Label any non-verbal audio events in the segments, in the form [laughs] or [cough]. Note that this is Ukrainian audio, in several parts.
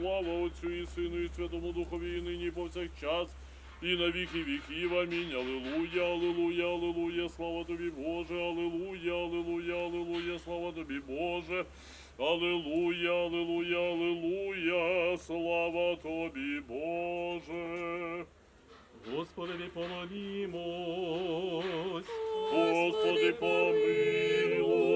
Слава Отцю і Сину, і Святому Духові, і нині і повсякчас, і на віки віків. Амінь. Алілуя, алілуя, алілуя, слава тобі, Боже, алілуя, алілуя, алілуя, слава тобі, Боже. Алілуя, алілуя, алілуя, слава тобі, Боже. Господи, помолімось. Господи, помилуй.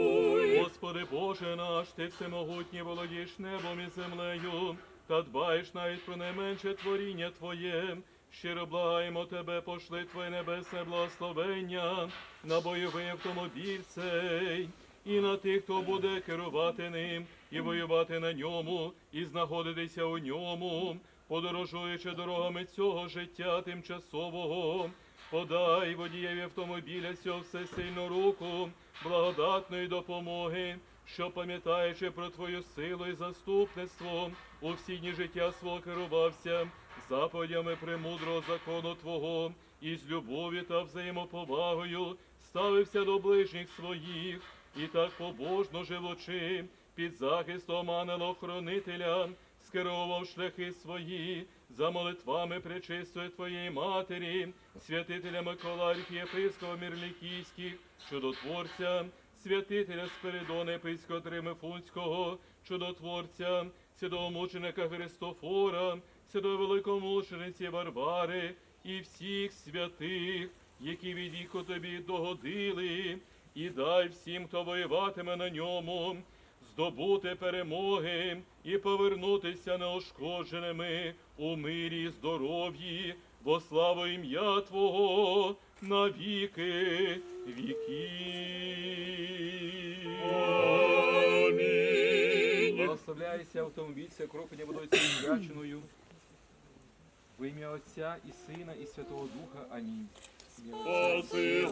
Господи Боже наш, ти всемогутній володієш небом і землею, та дбаєш навіть про найменше творіння Твоє. Щиро благаємо Тебе, пошли Твоє небесне благословення на бойовий автомобіль цей, і на тих, хто буде керувати ним, і воювати на ньому, і знаходитися у ньому, подорожуючи дорогами цього життя тимчасового. Подай водієві автомобіля цього всесильну руку, благодатної допомоги, що, пам'ятаючи про Твою силу і заступництво, у всі дні життя свого керувався заповідями премудрого закону Твого, і з любові та взаємоповагою ставився до ближніх своїх, і так побожно живучи, під захистом ангела-охоронителя, скеровував шляхи свої за молитвами пречистої Твоєї Матері, святителя Микола Архієпископа Мірлікійських, чудотворця, святителя Спиридона Єпископа Тримифунського, чудотворця, святого мученика Христофора, святої великомучениці Варвари і всіх святих, які від віку тобі догодили, і дай всім, хто воюватиме на ньому, здобути перемоги і повернутися неошкодженими у мирі і здоров'ї, во славу ім'я Твого на віки віків. Амінь. Благословляється автомобіль, це кропення водою свяченою. В ім'я Отця і Сина, і Святого Духа. Амінь. Спаси,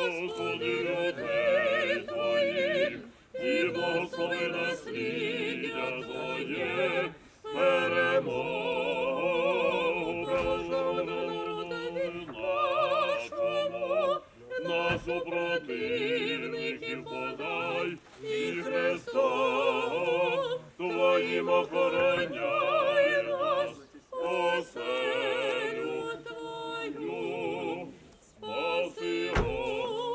Господи, людей Твоїх, і благослови насліддя Твоє, супротивників подай, і Христом Твоїм охороняй нас, оселю Твою. Спаси,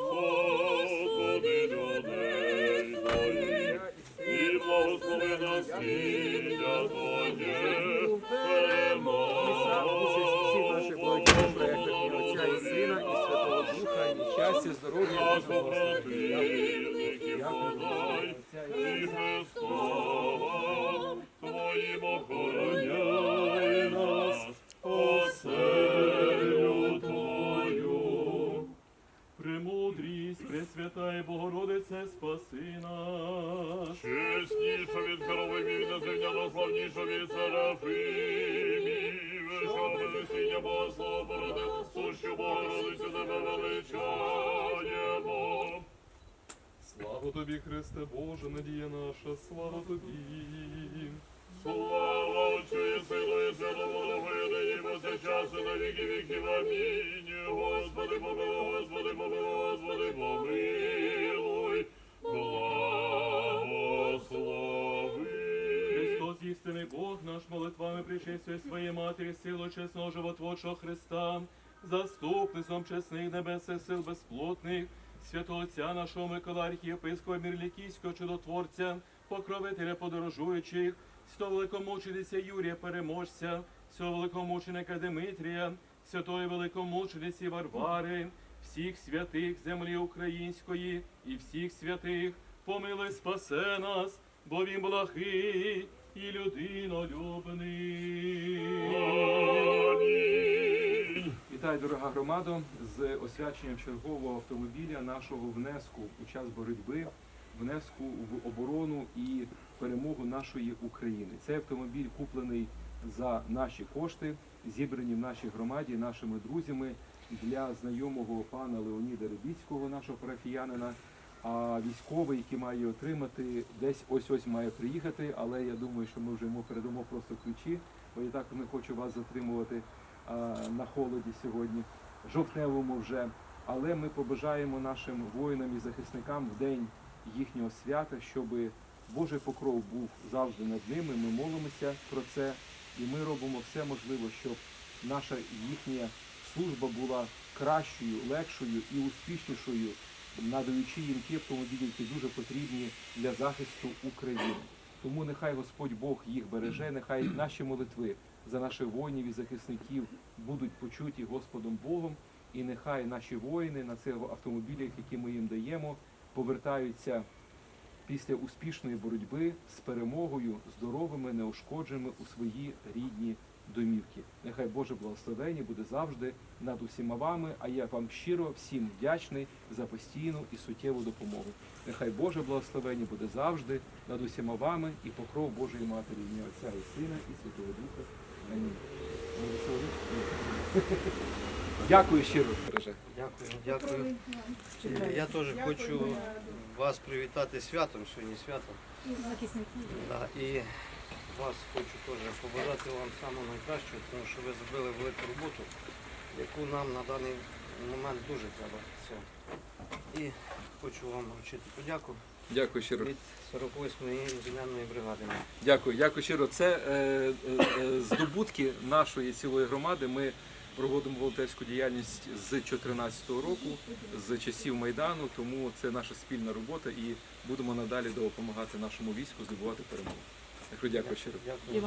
Господи, людей Твоїх, і благослови насліддя Твоє, Всіх наших благодійних щастя, здоров'я, і Христом Твоїм охороняй нас, оселю Твою. Премудрість, Пресвятає Богородице, спаси нас. Чесніша від хоровимів, і незрівняно славніша від серафимів. Вишовне весіння Бога слава породив, сущу Богородицю тебе величаємо. Слава тобі, Христе Боже, надія наша, слава тобі. Слава Отцю і Сину і Святому Духу, і нині повсякчас, і на віки віків. Амінь. Господи, помилуй, Господи, помилуй, Господи, помилуй. Причистує своєї матері, силу чесного животворчого Христа, заступництвом чесних небесних сил безплотних, святого Отця нашого Микола Архієпископа Мірлікійського чудотворця, покровителя подорожуючих, святого великомучениця Юрія Переможця, святого великомученика Димитрія, святої великомучениці Варвари, всіх святих землі української і всіх святих, помилуй спасе нас, бо він благий і людинолюбний. Амінь. Вітаю, дорога громадо, з освяченням чергового автомобіля нашого внеску у час боротьби, внеску в оборону і перемогу нашої України. Цей автомобіль куплений за наші кошти, зібрані в нашій громаді нашими друзями для знайомого пана Леоніда Рибіцького, нашого парафіянина. А військовий, який має її отримати, десь ось ось має приїхати, але я думаю, що ми вже йому передамо просто ключі, бо я так не хочу вас затримувати а, на холоді сьогодні, жовтневому вже. Але ми побажаємо нашим воїнам і захисникам в день їхнього свята, щоб Божий покров був завжди над ними. Ми молимося про це, і ми робимо все можливе, щоб наша їхня служба була кращою, легшою і успішнішою, надаючи їм ті автомобілі, які дуже потрібні для захисту України. Тому нехай Господь Бог їх береже, нехай наші молитви за наших воїнів і захисників будуть почуті Господом Богом, і нехай наші воїни на цих автомобілях, які ми їм даємо, повертаються після успішної боротьби з перемогою, здоровими, неушкодженими у свої рідні домівки. Нехай Боже благословення буде завжди над усіма вами. А я вам щиро всім вдячний за постійну і суттєву допомогу. Нехай Боже благословення буде завжди над усіма вами і покров Божої Матері, ім'я Отця і Сина, і Святого Духа. Амінь. [laughs] Дякую щиро. Дякую, дякую. Я теж хочу вас привітати святом, сьогодні свято. Да, і вас хочу теж побажати вам самого найкращого, тому що ви зробили велику роботу, яку нам на даний момент дуже треба. Це. І хочу вам вручити подяку Дякую щиро. від 48-ї інженерної бригади. Дякую, дякую щиро. Це е, е, е, здобутки нашої цілої громади. Ми проводимо волонтерську діяльність з 2014 року, з часів Майдану, тому це наша спільна робота і будемо надалі допомагати нашому війську здобувати перемогу. Дякую, дякую щиро. Дякую.